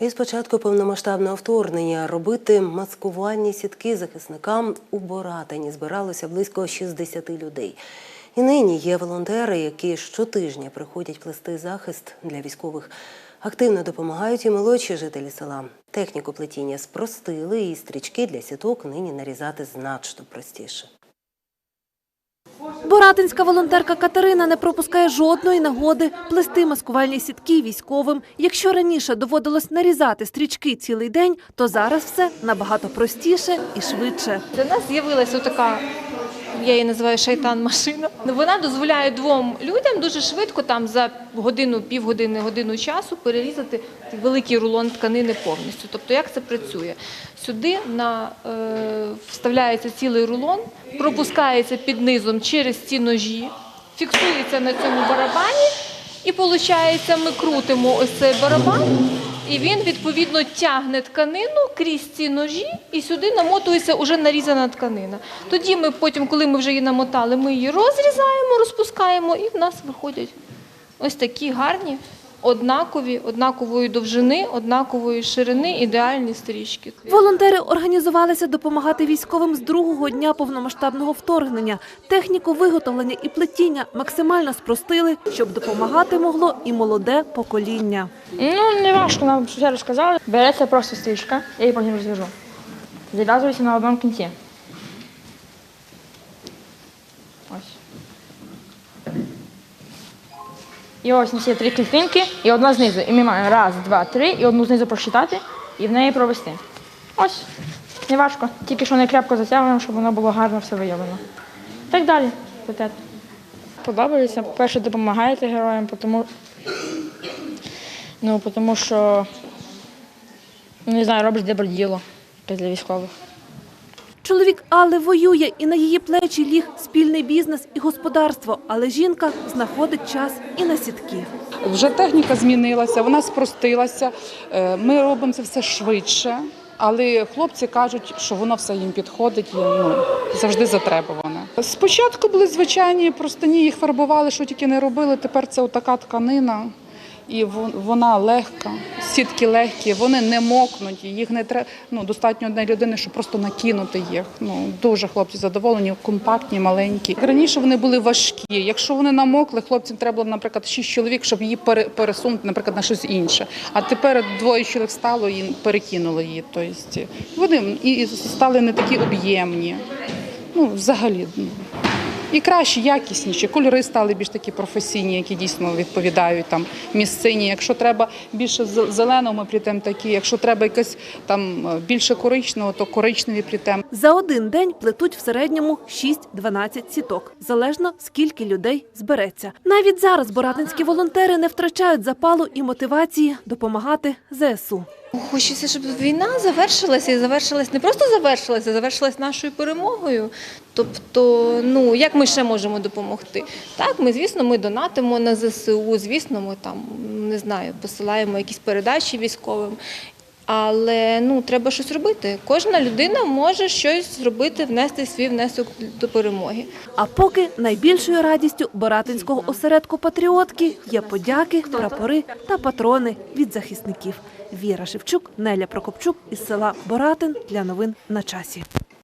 І з початку повномасштабного вторгнення робити маскувальні сітки захисникам у Боратині збиралося близько 60 людей. І нині є волонтери, які щотижня приходять плести захист для військових. Активно допомагають і молодші жителі села. Техніку плетіння спростили, і стрічки для сіток нині нарізати значно простіше. Боратинська волонтерка Катерина не пропускає жодної нагоди плести маскувальні сітки військовим. Якщо раніше доводилось нарізати стрічки цілий день, то зараз все набагато простіше і швидше. Для нас з'явилася така, я її називаю шайтан-машина. Вона дозволяє двом людям дуже швидко, там за годину, півгодини, годину часу перерізати великий рулон тканини повністю. Тобто, як це працює? Сюди на, е, вставляється цілий рулон, пропускається під низом через ці ножі, фіксується на цьому барабані, і виходить, ми крутимо ось цей барабан. І він відповідно тягне тканину крізь ці ножі, і сюди намотується вже нарізана тканина. Тоді ми потім, коли ми вже її намотали, ми її розрізаємо, розпускаємо, і в нас виходять ось такі гарні, однакові, однакової довжини, однакової ширини, ідеальні стрічки. Волонтери організувалися допомагати військовим з другого дня повномасштабного вторгнення. Техніку виготовлення і плетіння максимально спростили, щоб допомагати могло і молоде покоління. Ну, не важко, нам все розказали. Береться просто стрічка, я її потім розв'яжу. Зав'язується на одному кінці. І ось у нас є три клітинки і одна знизу. І ми маємо раз, два, три, і одну знизу просчитати і в неї провести. Ось. Не важко. Тільки що не крепко затягуємо, щоб воно було гарно все виявлено. Так далі. Подобається. По-перше, допомагаєте героям, тому Ну, тому що, ну, не знаю, робиш добре діло для військових. Чоловік Алли воює, і на її плечі ліг спільний бізнес і господарство. Але жінка знаходить час і на сітки. Вже техніка змінилася, вона спростилася. Е, Ми робимо це все швидше, але хлопці кажуть, що воно все їм підходить, ну, завжди затребуване. Спочатку були звичайні простині, їх фарбували, що тільки не робили. Тепер це отака тканина. І вон- вона легка, сітки легкі, вони не мокнуть, їх не треба. Ну достатньо однієї людини, щоб просто накинути їх. Ну дуже хлопці задоволені, компактні, маленькі. Раніше вони були важкі. Якщо вони намокли, хлопцям треба було, наприклад, шість чоловік, щоб її пере- пересунути, наприклад, на щось інше. А тепер двоє чоловік стало і перекинули її. Тобто вони і і стали не такі об'ємні. Ну, взагалі. І кращі, якісніші. Кольори стали більш такі професійні, які дійсно відповідають там місцині. Якщо треба більше зеленого, ми плітемо такі. Якщо треба якось там е, більше коричневого, то коричневі плітемо. За один день плетуть в середньому 6-12 сіток, залежно скільки людей збереться. Навіть зараз боратинські волонтери не втрачають запалу і мотивації допомагати ЗСУ. Хочеться, щоб війна завершилася і завершилась не просто завершилася, а завершилась нашою перемогою. Тобто, ну як ми ще можемо допомогти? Так, ми, звісно, ми донатимо на ЗСУ, звісно, ми там не знаю, посилаємо якісь передачі військовим. Але ну треба щось робити. Кожна людина може щось зробити, внести свій внесок до перемоги. А поки найбільшою радістю Боратинського осередку патріотки є подяки, прапори та патрони від захисників. Віра Шевчук, Неля Прокопчук із села Боратин для новин на часі.